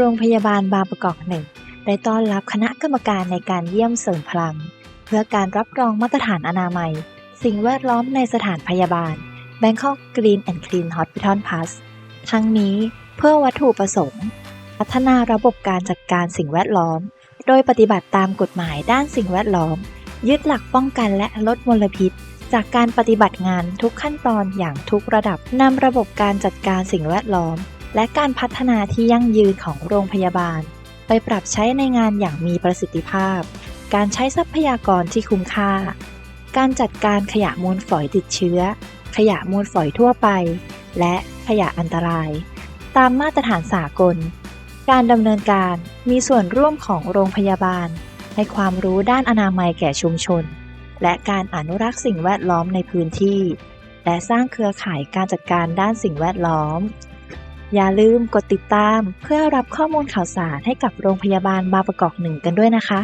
โรงพยาบาลบางประกอบหนึ่งได้ต้อนรับคณะกรรมการในการเยี่ยมเสริมพลัง เพื่อการรับรองมาตรฐานอนามัย สิ่งแวดล้อมในสถานพยาบาล Bangkok Green and Clean Hospital Plus ทั้งนี้เพื่อวัตถุประสงค์ พัฒนาระบบการจัดการสิ่งแวดล้อม โดยปฏิบัติตามกฎหมายด้านสิ่งแวดล้อม ยึดหลักป้องกันและลดมลพิษ จากการปฏิบัติงานทุกขั้นตอนอย่างทุกระดับนำระบบการจัดการสิ่งแวดล้อม และการพัฒนาที่ยั่งยืนของโรงพยาบาล ไปปรับใช้ในงานอย่างมีประสิทธิภาพ การใช้ทรัพยากรที่คุ้มค่า การจัดการขยะมูลฝอยติดเชื้อ ขยะมูลฝอยทั่วไป และขยะอันตราย ตามมาตรฐานสากล การดำเนินการมีส่วนร่วมของโรงพยาบาลให้ความรู้ด้านอนามัยแก่ชุมชน และการอนุรักษ์สิ่งแวดล้อมในพื้นที่ และสร้างเครือข่ายการจัดการด้านสิ่งแวดล้อม อย่าลืมกดติดตามเพื่อรับข้อมูลข่าวสารให้กับโรงพยาบาลบางประกอบหนึ่งกันด้วยนะคะ